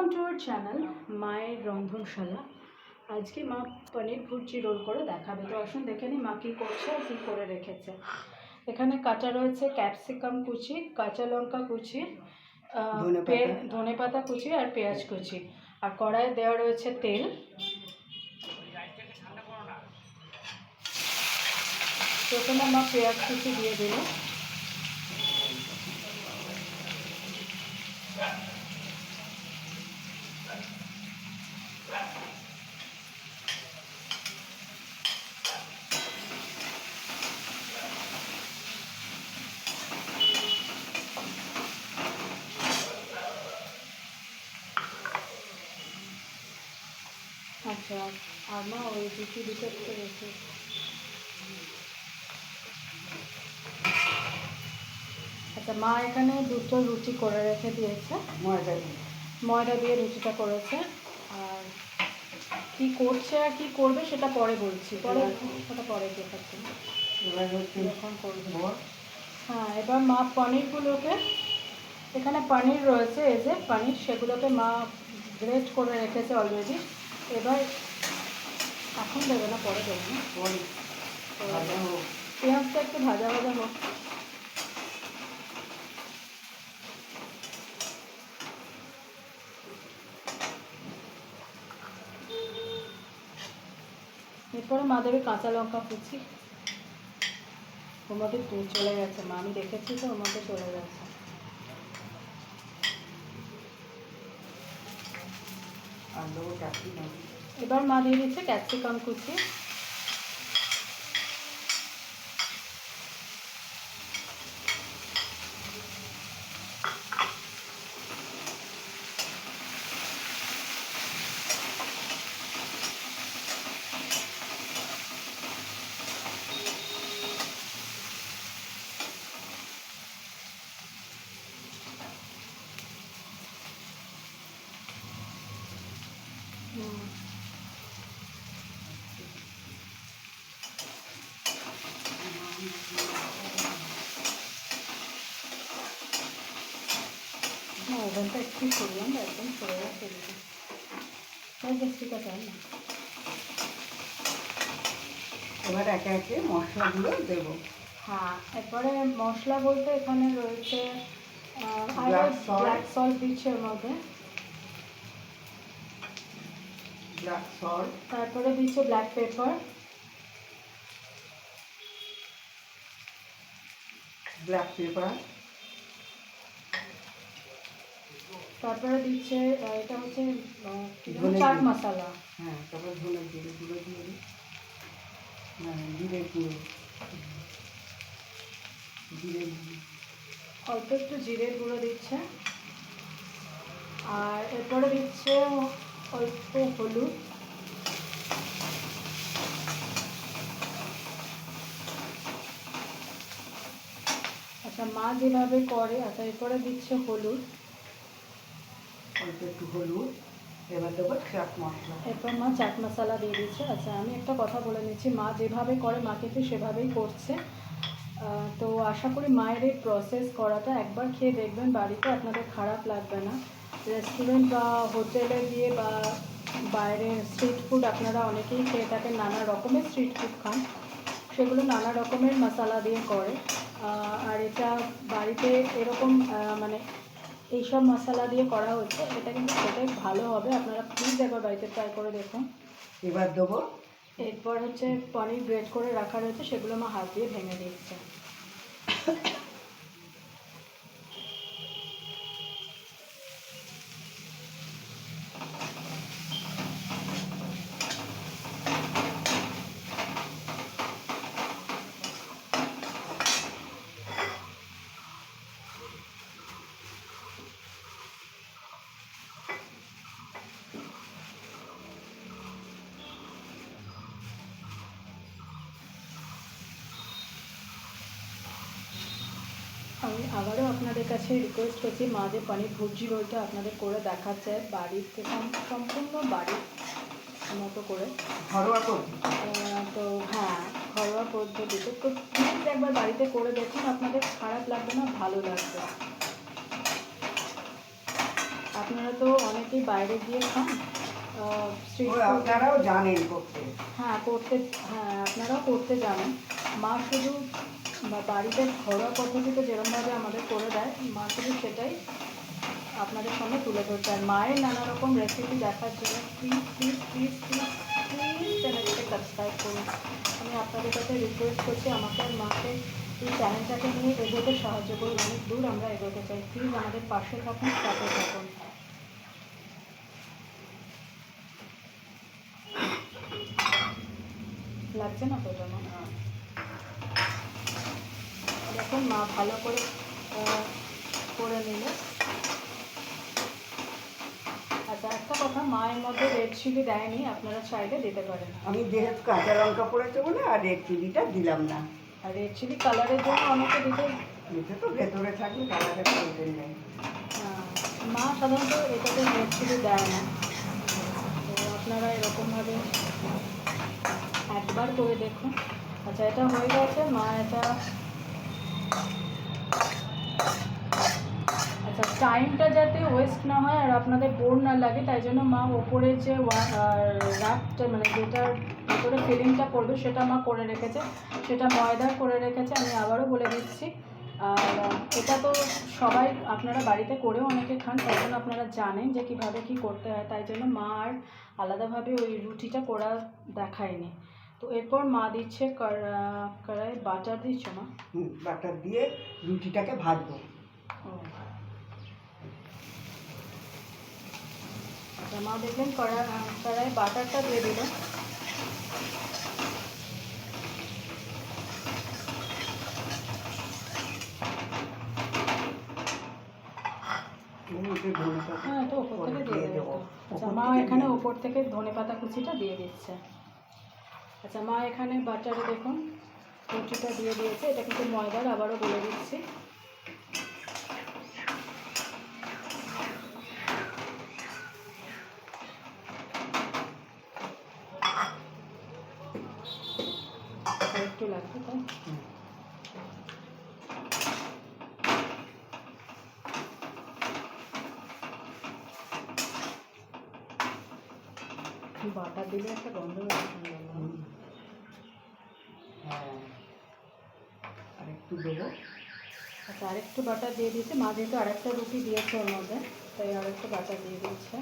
Welcome to our channel মায়ের রন্ধনশালা। আজকে মা পনির ভুর্জি রোল করে দেখাবে। তো আসুন দেখে নিই মা কী করছে আর কী করে রেখেছে। এখানে কাটা রয়েছে ক্যাপসিকাম কুচি কাঁচা লঙ্কা কুচি আহ, ধনেপাতা। পে- ধনেপাতা কুচি আর পেঁয়াজ কুচি। আর কড়াইয়ে দেওয়া রয়েছে তেল। প্রথমে মা পেঁয়াজ কুচি দিয়ে দিল। আচ্ছা আর মা ওই রুটি দুটো একটু রেখে আচ্ছা মা এখানে দুটো রুটি করে রেখে দিয়েছে। ময়দা দিয়ে। ময়দা দিয়ে রুটিটা করেছে। আর কি করছে আর কি করবে সেটা পরে বলছি। পরে ওটা পরে দেখাচ্ছি হচ্ছে করবে। হ্যাঁ এবার মা পনিরগুলোকে এখানে পনির রয়েছে এই যে পনির সেগুলোকে মা গ্রেট করে রেখেছে অলরেডি এবার এখন দেবে না পরে দেবে না। পেঁয়াজটা একটু ভাজা ভাজা হোক। এরপরে মা দেবে কাঁচা লঙ্কা কুচি। ওর মধ্যে চলে গেছে মা আমি দেখেছি তো ওর মধ্যে চলে গেছে আর দেবো ক্যাপসিকাম এবার মা দিয়ে দিচ্ছে ক্যাপসিকাম কুচি। ওভেনটা একটু সরলাম না একদম সরে গেছে বেশ ঠিক আছে না এবার একে একে মশলাগুলো দেবো। হ্যাঁ এরপরে মশলা বলতে এখানে রয়েছে. ব্ল্যাক সল্ট দিচ্ছে মধ্যে। ব্ল্যাক সল্ট তারপরে দিচ্ছে ব্ল্যাক পেপার ব্ল্যাক পেপার তারপরে দিচ্ছে এটা হচ্ছে চাট গুঁড়ো। মশলা। হ্যাঁ তারপরে ধনে জিরে গুঁড়ো দিয়ে দিই হ্যাঁ জিরে গুঁড়ো। জিরে অল্প একটু জিরে গুঁড়ো দিচ্ছে। আর এরপরে দিচ্ছে অল্প হলুদ। আচ্ছা মা যেভাবে করে আচ্ছা এরপরে দিচ্ছে হলুদ। অল্প একটু হলুদ, এবার দেবো চাট মশলা। এরপর মা চাট মশলা দিয়ে দিচ্ছে আচ্ছা আমি একটা কথা বলে নিচ্ছি। মা যেভাবে করে, মা কিন্তু সেভাবেই করছে। তো আশা করি মায়ের এই প্রসেস করাটা একবার খেয়ে দেখবেন। বাড়িতে আপনাদের খারাপ লাগবে না। রেস্টুরেন্ট বা হোটেলে গিয়ে বা বাইরে স্ট্রিট ফুড আপনারা অনেকেই খেয়ে থাকেন, নানা রকমের স্ট্রিট ফুড খান। সেগুলো নানা রকমের মশলা দিয়ে করে। আর এটা বাড়িতে এরকম মানে এইসব মশলা দিয়ে করা হচ্ছে এটা কিন্তু খেতে ভালো হবে। আপনারা প্লিজ একবার বাড়িতে ট্রাই করে দেখুন। এবার দেবো। এরপর হচ্ছে পনির ব্রেড করে রাখা রয়েছে সেগুলো আমার হাত দিয়ে ভেঙে দিচ্ছে আমি আবারও আপনাদের কাছে রিকোয়েস্ট করছি মা যে পানির ভুর্জি রোলটা আপনাদের করে দেখাচ্ছে বাড়িতে সম- সম্পূর্ণ বাড়ির মতো করে। ঘরোয়া তো হ্যাঁ ঘরোয়া পদ্ধতিতে তো প্লিজ একবার বাড়িতে করে দেখুন আপনাদের খারাপ লাগবে না ভালো লাগবে। আপনারা তো অনেকেই বাইরে গিয়ে খান আপনারাও জানেন করতে। হ্যাঁ করতে হ্যাঁ আপনারাও করতে জানেন। মা শুধু বা- বাড়িতে ঘরোয়া পদ্ধতিতে যেরকমভাবে আমাদের করে দেয়, মা শুধু সেটাই আপনাদের সামনে তুলে ধরছে। আর মায়ের নানা রকম রেসিপি দেখার জন্য please please please please please চ্যানেলটাকে সাবস্ক্রাইব করুন। আমি আপনাদের কাছে রিকোয়েস্ট করছি, আমাকে আর মাকে এই চ্যানেলটাকে নিয়ে এগোতে সাহায্য করুন। অনেক দূর আমরা এগোতে চাই। প্লিজ আমাদের পাশে থাকুন, সাথে থাকুন। লাগছে না তো মা দেখুন মা ভালো করে করে নিল। আচ্ছা একটা কথা মায়ের মধ্যে রেড চিলি দেয়নি আপনারা চাইলে দিতে পারেন। আমি যেহেতু কাঁচা লঙ্কা পড়েছে বলে আর রেড চিলিটা দিলাম না। আর রেড চিলি কালারের জন্য অনেকে দিতে এতে তো ভেতরে থাকলে কালারের প্রয়োজন নেই। মা সাধারণত এটাতে রেড চিলি দেয় না। তো আপনারা এরকমভাবে একবার করে দেখুন। আচ্ছা এটা হয়ে গেছে। মা এটা আচ্ছা টাইমটা যাতে ওয়েস্ট না হয় আর আপনাদের বোর না লাগে তাই জন্য মা ওপরে যে র্যাপটা মানে যেটার ভিতরে ফিলিংটা করবে সেটা মা করে রেখেছে। সেটা ময়দার করে রেখেছে আমি আবারও বলে দিচ্ছি। আর এটা তো সবাই আপনারা বাড়িতে করেও অনেকে খান তাই জন্য আপনারা জানেন যে কীভাবে কী করতে হয়। তাই জন্য মা আর আলাদাভাবে ওই রুটিটা করা দেখায়নি। তো এরপর মা দিচ্ছে কড়া- কড়াই বাটার দিচ্ছ মা? বাটার দিয়ে রুটিটাকে ভাজবো। ও। আচ্ছা মা দেখলেন কড়া কড়াই বাটারটা দিয়ে দিল এর মধ্যে ধনে পাতা হ্যাঁ তো ওপর থেকে দিয়ে দেবো। আচ্ছা মা এখানে ওপর থেকে ধনে পাতা কুচিটা দিয়ে দিচ্ছে। আচ্ছা মা এখানে বাটারে দেখুন রুটিটা দিয়ে দিয়েছে। এটা কিন্তু ময়দার আবারও বলে দিচ্ছি আর লাগবে বাটার দিলে একটা গন্ধ হ্যাঁ আর একটু দেবো। আচ্ছা আরেকটু বাটার দিয়ে দিয়েছে। মা যেহেতু আরেকটা রুটি দিয়েছে ওর মধ্যে তাই আরেকটু বাটার দিয়ে দিয়েছে।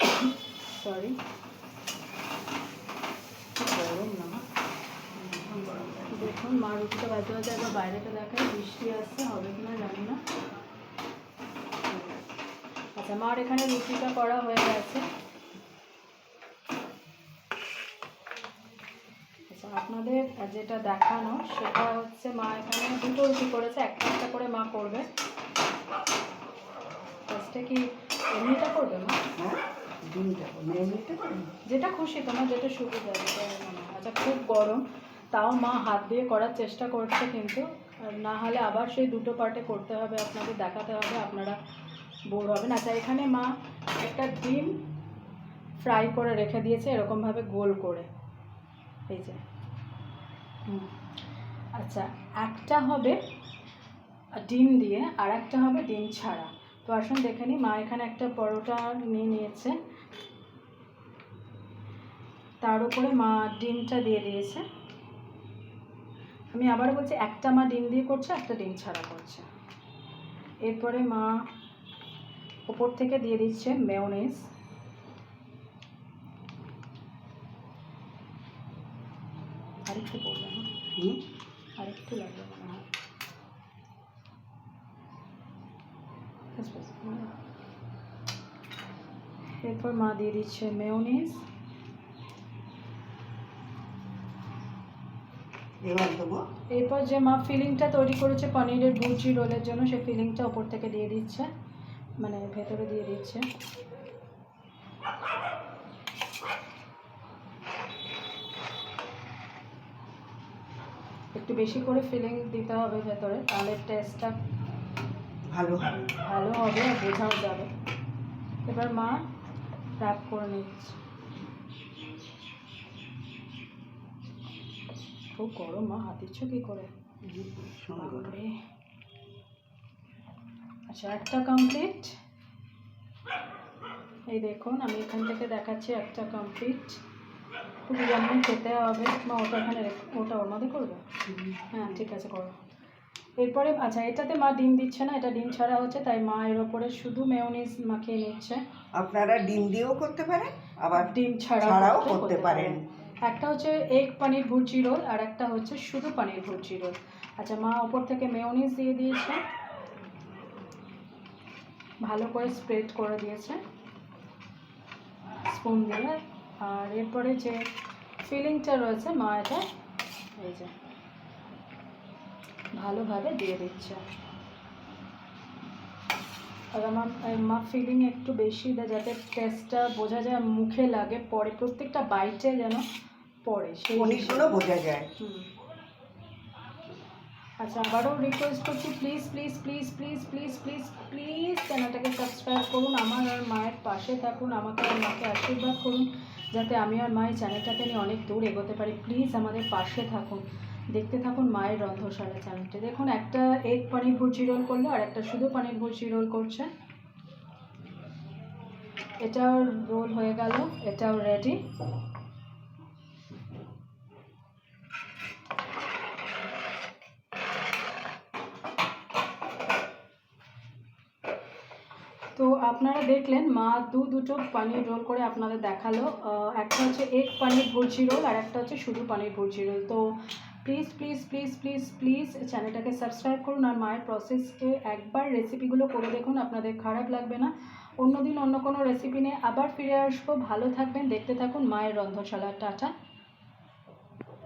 সরি গরম না মা দেখুন মা রুটিটা বাজে বাজে একবার বাইরেটা দেখায় বৃষ্টি আসছে হবে কি না জানি না। আচ্ছা মার এখানে রুটিটা করা হয়ে গেছে। আচ্ছা আপনাদের যেটা দেখানো সেটা হচ্ছে মা এখানে দুটো রুটি করেছে একটা একটা করে মা করবে। ফার্স্টে কি এমনিটা করবে মা? হ্যাঁ যেটা খুশি তোমার যেটা সুবিধা আচ্ছা খুব গরম। তাও মা হাত দিয়ে করার চেষ্টা করছে কিন্তু না হলে আবার সেই দুটো পার্টে করতে হবে আপনাদের দেখাতে হবে, আপনারা বোর হবেন। আচ্ছা এখানে মা একটা ডিম ফ্রাই করে রেখে দিয়েছে, এরকমভাবে গোল করে। এই যে। আচ্ছা একটা হবে ডিম দিয়ে, আর একটা হবে ডিম ছাড়া। তো আসুন দেখে নিই, মা এখানে একটা পরোটা নিয়ে নিয়েছে। তার উপরে মা ডিমটা দিয়ে দিয়েছে। আমি আবার বলছি একটা মা ডিম দিয়ে করছে একটা ডিম ছাড়া করছে। এরপরে মা ওপর থেকে দিয়ে দিচ্ছে মেয়োনেজ আরেকটু বললাম হুম? আরেকটু লাগবে মনে হয়। ব্যাস, ব্যাস, মানে। এরপর মা দিয়ে দিচ্ছে মেয়োনিজ এবার দেবো। এরপর যে মা ফিলিংটা তৈরি করেছে পনিরের ভুজি রোলের জন্য সেই ফিলিংটা ওপর থেকে দিয়ে দিচ্ছে মানে ভেতরে দিয়ে দিচ্ছে। একটু বেশি করে ফিলিং দিতে হবে ভেতরে তাহলে টেস্টটা ভালো। হবে ভালো হবে বোঝাও যাবে। এবার মা র্যাপ করে নিচ্ছে। খুব গরম মা হাত দিচ্ছ কী করে আচ্ছা একটা কমপ্লিট এই দেখুন আমি এখান থেকে দেখাচ্ছি একটা কমপ্লিট খুব ইয়াম্মি খেতে হবে। মা ওটা এখানে ওটা ওর মধ্যে করবে? হ্যাঁ ঠিক আছে করো। এরপরে আচ্ছা এটাতে মা ডিম দিচ্ছে না এটা ডিম ছাড়া হচ্ছে তাই মা এর ওপরে শুধু মেয়োনিজ মাখিয়ে নিচ্ছে। আপনারা ডিম দিয়েও করতে পারেন আবার ডিম ছাড়া ছাড়াও করতে পারেন। একটা হচ্ছে এগ পানির ভুর্জি রোল আর একটা হচ্ছে শুধু পানির ভুর্জি রোল আচ্ছা মা ওপর থেকে মেয়োনিজ দিয়ে দিয়েছে। ভালো করে স্প্রেড করে দিয়েছে। স্পুন দিয়ে। আর এরপরে যে ফিলিংটা রয়েছে, মা এটা এই যে ভালোভাবে দিয়ে দিচ্ছে। আর আমার মা ফিলিং একটু বেশি দেয়, যাতে টেস্টটা বোঝা যায়, মুখে লাগে, পরে প্রত্যেকটা বাইটে যেন পড়ে সেই বোঝা যায়। আচ্ছা আবারও রিকোয়েস্ট করছি please please please please please please please চ্যানেলটাকে সাবস্ক্রাইব করুন আমার আর মায়ের পাশে থাকুন আমাকে আর মাকে আশীর্বাদ করুন যাতে আমি আর মায়ের চ্যানেলটাকে নিয়ে অনেক দূর এগোতে পারি। প্লিজ আমাদের পাশে থাকুন দেখতে থাকুন মায়ের রন্ধশালা চ্যানেলটা দেখুন একটা এগ পানির ভুর্জি রোল করল আর একটা শুধু পানির ভুর্জি রোল করছে। এটাও রোল হয়ে গেল এটাও রেডি তো আপনারা দেখলেন, মা দু দুটো পানির রোল করে আপনাদের দেখাল। একটা হচ্ছে এক পানির ভুর্জি রোল আর একটা হচ্ছে শুধু পানির ভুর্জি রোল তো please please please please please চ্যানেলটাকে সাবস্ক্রাইব করুন আর মায়ের প্রসেসকে একবার রেসিপিগুলো করে দেখুন, আপনাদের খারাপ লাগবে না। অন্যদিন অন্য কোনো রেসিপি নিয়ে আবার ফিরে আসব। ভালো থাকবেন, দেখতে থাকুন মায়ের রন্ধনশালা। টাটা।